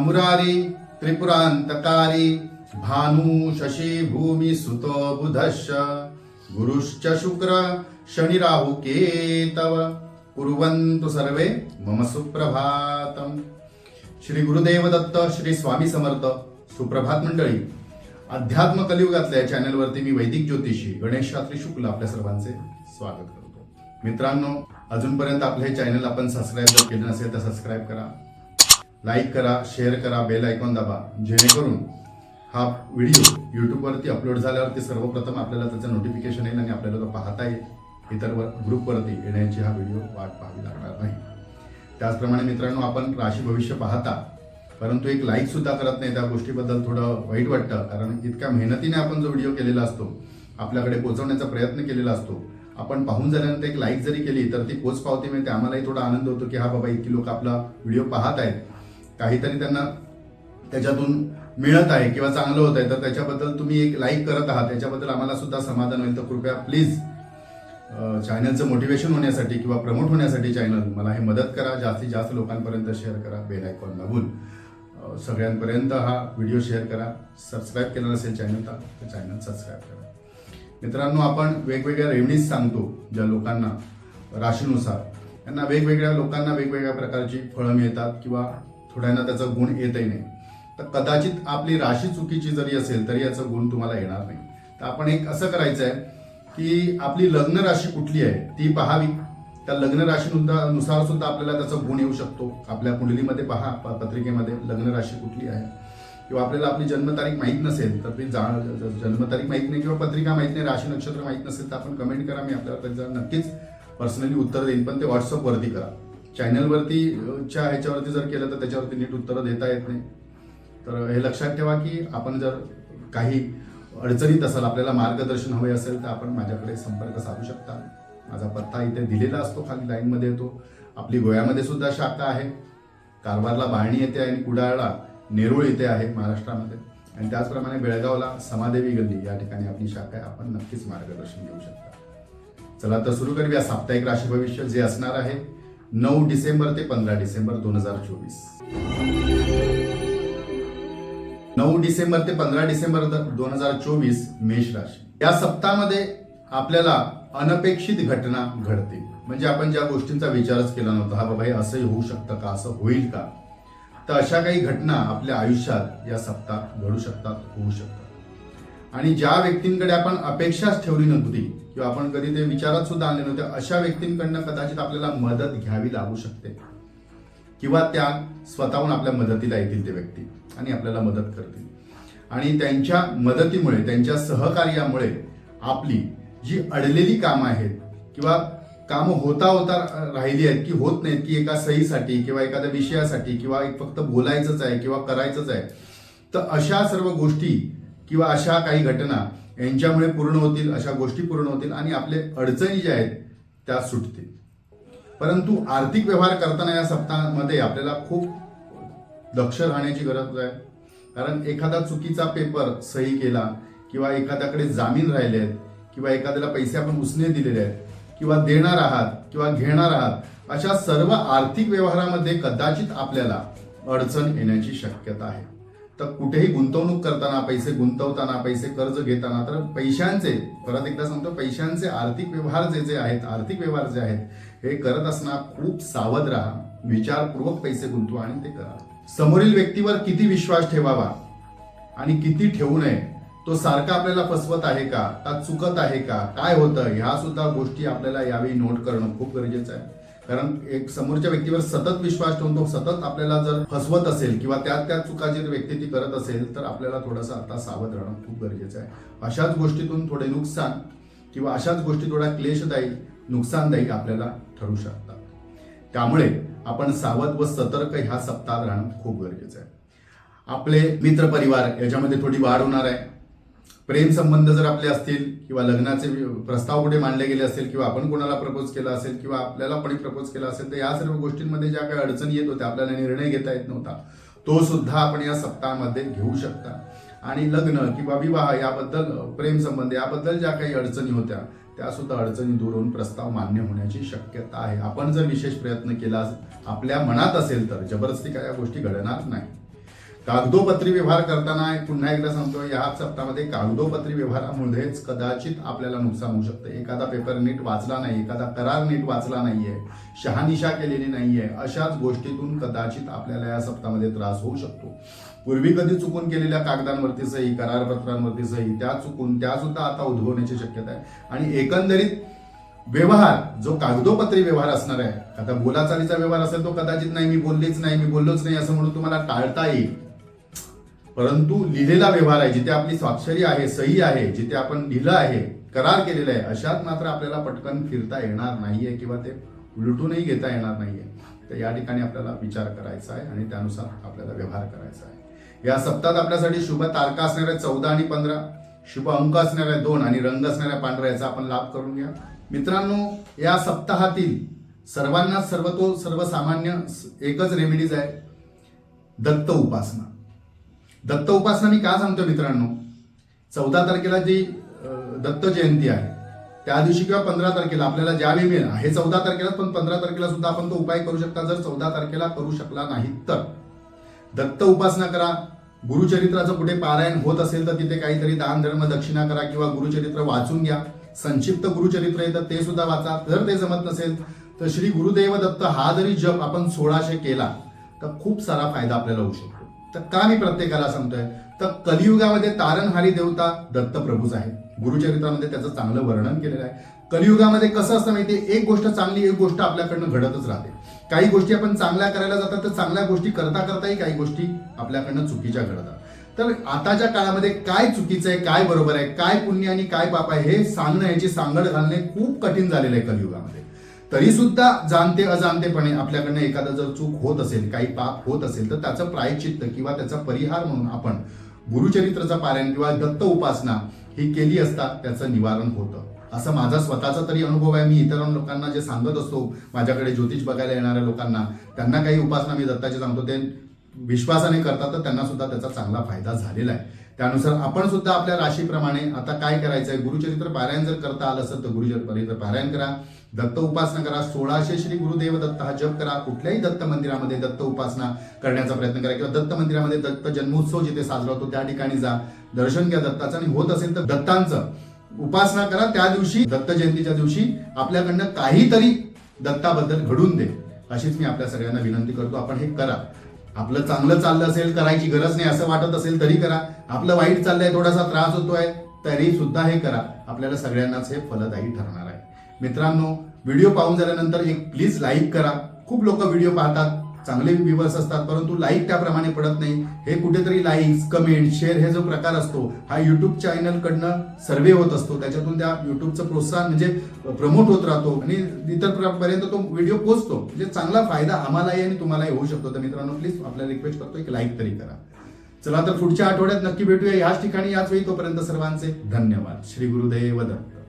मुरारी त्रिपुरांतकारी भानु शशी भूमी सुतो बुधश्च गुरुश्च शुक्र शनि राहु केतव। कुर्वन्तु सर्वे मम सुप्रभातम। श्री गुरुदेव दत्त श्री स्वामी समर्थ सुप्रभात मंडळी अध्यात्म कलियुगातल्या या चॅनलवरती मी वैदिक ज्योतिषी गणेश शास्त्री शुक्ल आपल्या सर्वांचे स्वागत करतो. मित्रांनो अजूनपर्यंत आपलं हे चॅनल आपण सबस्क्राईब जर केलं नसेल तर सबस्क्राईब करा. लाईक करा शेअर करा बेल आयकॉन दाबा. जेणेकरून हा व्हिडिओ यूट्यूबवरती अपलोड झाल्यावरती सर्वप्रथम आपल्याला त्याचं नोटिफिकेशन येईल आणि आपल्याला तो पाहता येईल. इतर वर ग्रुपवरती येण्याची हा व्हिडिओ वाट पाहावी लागणार नाही. त्याचप्रमाणे मित्रांनो आपण राशी भविष्य पाहता परंतु एक लाईक सुद्धा करत नाही. त्या गोष्टीबद्दल थोडं वाईट वाटतं कारण इतक्या मेहनतीने आपण जो व्हिडिओ केलेला असतो आपल्याकडे पोहोचवण्याचा प्रयत्न केलेला असतो आपण पाहून झाल्यानंतर एक लाईक जरी केली तर ती पोच पावती मिळते. आम्हालाही थोडा आनंद होतो की हा बाबा इतकी लोक आपला व्हिडिओ पाहत आहेत. काहीतरी त्यांना त्याच्यातून मिळत आहे किंवा चांगलं होत आहे तर त्याच्याबद्दल तुम्ही एक लाईक करत आहात. त्याच्याबद्दल आम्हाला सुद्धा समाधान होईल. तर कृपया प्लीज चॅनलचं मोटिवेशन होण्यासाठी किंवा प्रमोट होण्यासाठी चॅनल मला हे मदत करा. जास्तीत जास्त लोकांपर्यंत शेअर करा. बेल आयकॉन दाबून. सगळ्यांपर्यंत हा व्हिडिओ शेअर करा. सबस्क्राईब केला नसेल चॅनल तर चॅनल सबस्क्राईब करा. मित्रांनो आपण वेगवेगळ्या रेवणीज सांगतो ज्या लोकांना राशीनुसार. त्यांना वेगवेगळ्या लोकांना वेगवेगळ्या प्रकारची फळं मिळतात किंवा थोड्यांना त्याचा गुण येतही नाही. तर कदाचित आपली राशी चुकीची जरी असेल तरी याचा गुण तुम्हाला येणार नाही. तर आपण एक असं करायचं आहे की आपली लग्न राशी कुठली आहे ती पहावी. त्या लग्न राशीनुसार नुसार सुद्धा आपल्याला त्याचा गुण येऊ शकतो. आपल्या कुंडलीमध्ये पहा प- पत्रिकेमध्ये लग्न राशी कुठली आहे. किंवा आपल्याला आपली जन्मतारीख माहीत नसेल तर ती जा जन्मतारीख माहीत नाही किंवा पत्रिका माहीत नाही राशी नक्षत्र माहीत नसेल तर आपण कमेंट करा मी आपल्याला त्याचा नक्कीच पर्सनली उत्तर देईन. पण ते व्हॉट्सअपवरती करा. चॅनलवरती च्या ह्याच्यावरती जर केलं तर त्याच्यावरती नीट उत्तरं देता येत नाही. तर हे लक्षात ठेवा की आपण जर काही अडचणीत असाल आपल्याला मार्गदर्शन हवे असेल तर आपण माझ्याकडे संपर्क साधू शकता. माझा पत्ता इथे दिलेला असतो खाली लाईनमध्ये येतो. आपली गोव्यामध्ये सुद्धा शाखा आहे. कारवारला बाळणी येते आणि कुडाळला नेरूळ येथे आहे महाराष्ट्रामध्ये. आणि त्याचप्रमाणे बेळगावला समादेवी गल्ली या ठिकाणी आपली शाखा आहे. आपण नक्कीच मार्गदर्शन घेऊ शकता. चला तर सुरू करूया. साप्ताहिक राशी भविष्य जे असणार आहे नऊ डिसेंबर ते पंधरा डिसेंबर दोन हजार चोवीस. नऊ डिसेंबर ते पंधरा डिसेंबर दोन हजार चोवीस मेष राशी. या सप्ताहामध्ये आपल्याला अनपेक्षित घटना घडते म्हणजे आपण ज्या गोष्टींचा विचारच केला नव्हता हा बाबा हे असंही होऊ शकतं का असं होईल का? तर अशा काही घटना आपल्या आयुष्यात या सप्ताहात घडू शकतात होऊ शकतात. आणि ज्या व्यक्तींकडे आपण अपेक्षाच ठेवली नव्हती किंवा आपण कधी ते विचारात सुद्धा आणले नव्हते अशा व्यक्तींकडनं कदाचित आपल्याला मदत घ्यावी लागू शकते. किंवा त्या स्वतःहून आपल्या मदतीला येतील ते व्यक्ती आणि आपल्याला मदत करतील. आणि त्यांच्या मदतीमुळे त्यांच्या सहकार्यामुळे आपली जी अडलेली कामं आहेत किंवा कामं होता होता राहिली आहेत की होत नाहीत की एका सहीसाठी किंवा एखाद्या विषयासाठी किंवा एक फक्त बोलायचंच आहे किंवा करायचंच आहे तर अशा सर्व गोष्टी किंवा अशा काही घटना यांच्यामुळे पूर्ण होतील अशा गोष्टी पूर्ण होतील आणि आपले अडचणी ज्या आहेत त्या सुटतील. परंतु आर्थिक व्यवहार करताना या सप्ताहामध्ये आपल्याला खूप दक्ष राहण्याची गरज आहे. कारण एखादा चुकीचा पेपर सही केला किंवा एखाद्याकडे जामीन राहिले आहेत किंवा एखाद्याला पैसे आपण उसने दिलेले आहेत किंवा देणार आहात किंवा घेणार आहात अशा सर्व आर्थिक व्यवहारामध्ये कदाचित आपल्याला अडचण येण्याची शक्यता आहे. तर कुठेही गुंतवणूक करताना पैसे गुंतवताना पैसे कर्ज घेताना तर पैशांचे परत एकदा सांगतो पैशांचे आर्थिक व्यवहार जे जे आहेत आर्थिक व्यवहार जे आहेत हे करत असताना खूप सावध राहा. विचारपूर्वक पैसे गुंतवा आणि ते करा. समोरील व्यक्तीवर किती विश्वास ठेवावा आणि किती ठेवू नये तो सारखा आपल्याला फसवत आहे का का चुकत आहे का काय होतं ह्या सुद्धा गोष्टी आपल्याला यावेळी नोट करणं खूप गरजेचं आहे. कारण एक समोरच्या व्यक्तीवर सतत विश्वास ठेवून तो सतत आपल्याला जर फसवत असेल किंवा त्या त्या चुका जर व्यक्ती ती करत असेल तर आपल्याला थोडंसं आता सावध राहणं खूप गरजेचं आहे. अशाच गोष्टीतून थोडे नुकसान किंवा अशाच गोष्टी थोड्या क्लेशदायी नुकसानदायी आपल्याला ठरू शकतात. त्यामुळे आपण सावध व सतर्क ह्या सप्ताहात राहणं खूप गरजेचं आहे. आपले मित्र परिवार याच्यामध्ये थोडी वाढ होणार आहे. प्रेम संबंध जर आपले असतील किंवा लग्नाचे प्रस्ताव कुठे मांडले गेले असतील किंवा आपण कोणाला प्रपोज केला असेल किंवा आपल्याला कोणी प्रपोज केला असेल तर या सर्व गोष्टींमध्ये ज्या काही अडचणी येत होत्या आपल्याला निर्णय घेता येत नव्हता. तो सुद्धा आपण या सप्ताहामध्ये घेऊ शकता. आणि लग्न किंवा विवाह याबद्दल प्रेम संबंध याबद्दल ज्या काही अडचणी होत्या त्या सुद्धा अडचणी दूर होऊन प्रस्ताव मान्य होण्याची शक्यता आहे. आपण जर विशेष प्रयत्न केला आपल्या मनात असेल तर जबरदस्ती काय या गोष्टी घडणार नाही कागदोपत्री व्यवहार करताना पुन्हा एकदा सांगतो या सप्ताहामध्ये कागदोपत्री व्यवहारामुळेच कदाचित आपल्याला नुकसान होऊ शकतं. एखादा पेपर नीट वाचला नाही एखादा करार नीट वाचला नाहीये शहानिशा केलेली नाहीये अशाच गोष्टीतून कदाचित आपल्याला या सप्ताहामध्ये त्रास होऊ शकतो. पूर्वी कधी चुकून केलेल्या कागदांवरती सही करारपत्रांवरती सही त्या चुकून त्या सुद्धा आता उद्भवण्याची शक्यता आहे. आणि एकंदरीत व्यवहार जो कागदोपत्री व्यवहार असणार आहे आता बोलाचालीचा व्यवहार असेल तो कदाचित नाही मी बोललीच नाही मी बोललोच नाही असं म्हणून तुम्हाला टाळता येईल. परंतु लिहिलेला व्यवहार आहे जिथे आपली स्वाक्षरी आहे सही आहे जिथे आपण लिहिलं आहे करार केलेला आहे अशात मात्र आपल्याला पटकन फिरता येणार नाहीये किंवा ते उलटूनही घेता येणार नाहीये. तर या ठिकाणी आपल्याला विचार करायचा आहे आणि त्यानुसार आपल्याला व्यवहार करायचा आहे. या सप्ताहात आपल्यासाठी शुभ तारखा असणाऱ्या चौदा आणि पंधरा शुभ अंक असणाऱ्या दोन आणि रंग असणाऱ्या पांढरा याचा आपण लाभ करून घ्या. मित्रांनो या सप्ताहातील सर्वांना सर्वतो सर्वसामान्य एकच रेमेडीज आहे दत्त उपासना. दत्त उपासना मी का सांगतो मित्रांनो? चौदा तारखेला जी दत्त जयंती आहे त्या दिवशी किंवा पंधरा तारखेला आपल्याला ज्यावेळी मिळेल हे चौदा तारखेला पण पंधरा तारखेला सुद्धा आपण तो उपाय करू शकता जर चौदा तारखेला करू शकला नाही तर. दत्त उपासना करा गुरुचरित्राचं कुठे पारायण होत असेल तर तिथे काहीतरी दान धर्म दक्षिणा करा किंवा गुरुचरित्र वाचून घ्या. संक्षिप्त गुरुचरित्र आहे तर ते सुद्धा वाचा. जर ते जमत नसेल तर श्री गुरुदेव दत्त हा जरी जप आपण सोळाशे केला तर खूप सारा फायदा आपल्याला होऊ शकतो. तर का मी प्रत्येकाला सांगतोय? तर कलियुगामध्ये तारणहारी देवता दत्तप्रभूच आहे गुरुचरित्रामध्ये त्याचं चांगलं वर्णन केलेलं आहे. कलियुगामध्ये कसं असतं माहितीये एक गोष्ट चांगली एक गोष्ट आपल्याकडनं घडतच राहते. काही गोष्टी आपण चांगल्या करायला जातात तर चांगल्या गोष्टी करता करताही काही गोष्टी आपल्याकडनं चुकीच्या घडतात. तर आताच्या काळामध्ये काय चुकीचं आहे काय बरोबर आहे काय पुण्य आणि काय पाप आहे हे सांगणं याची सांगड घालणे खूप कठीण झालेलं आहे कलियुगामध्ये. तरी सुद्धा जाणते अजाणतेपणे आपल्याकडनं एखादं जर चूक होत असेल काही पाप होत असेल तर त्याचं प्रायचित्त किंवा त्याचा परिहार म्हणून आपण गुरुचरित्राचं पारायण किंवा दत्त उपासना ही केली असता त्याचं निवारण होतं. असं माझा स्वतःचा तरी अनुभव आहे. मी इतर लोकांना जे सांगत असतो माझ्याकडे ज्योतिष बघायला येणाऱ्या लोकांना त्यांना काही उपासना मी दत्ताची सांगतो ते विश्वासाने करतात तर त्यांना सुद्धा त्याचा चांगला फायदा झालेला आहे. त्यानुसार आपण सुद्धा आपल्या राशीप्रमाणे आता काय करायचं आहे गुरुचरित्र पारायण जर करता आलं असेल तर गुरुचरित्र पारायण करा. दत्त उपासना करा. सोळाशे श्री गुरुदेव दत्त हा जप करा. कुठल्याही दत्त मंदिरामध्ये दत्त उपासना करण्याचा प्रयत्न करा किंवा दत्त मंदिरामध्ये दत्त जन्मोत्सव जिथे साजरा होतो त्या ठिकाणी जा. दर्शन घ्या दत्ताचं आणि होत असेल तर दत्तांचं उपासना करा. त्या दिवशी दत्त जयंतीच्या दिवशी आपल्याकडनं काहीतरी दत्ताबद्दल घडून दे. अशीच मी आपल्या सगळ्यांना विनंती करतो. आपण हे करा. आपलं चांगलं चाललं असेल करायची गरज नाही. असं वाटत असेल तरी करा. आपलं वाईट चाललंय थोडासा त्रास होतोय तरी सुद्धा हे करा. आपल्याला सगळ्यांनाच हे फलदायी ठरणार आहे. मित्रांनो व्हिडिओ पाहून झाल्यानंतर एक प्लीज लाईक करा. खूप लोक व्हिडिओ पाहतात. चांगले व्ह्यूवर्स असतात परंतु लाईक त्याप्रमाणे पडत नाही. हे कुठेतरी लाईक्स कमेंट शेअर हे जो प्रकार असतो हा युट्यूब चॅनलकडनं सर्वे होत असतो. त्याच्यातून त्या युट्यूबचं प्रोत्साहन म्हणजे प्रमोट होत राहतो. आणि इतर प्र- पर्यंत तो व्हिडिओ पोचतो म्हणजे चांगला फायदा आम्हालाही आणि तुम्हालाही होऊ शकतो. तर मित्रांनो प्लीज आपल्याला रिक्वेस्ट करतो एक लाईक तरी करा. चला तर पुढच्या आठवड्यात नक्की भेटूया. याच ठिकाणी याच वेळी तोपर्यंत सर्वांचे धन्यवाद. श्री गुरुदेव दत्त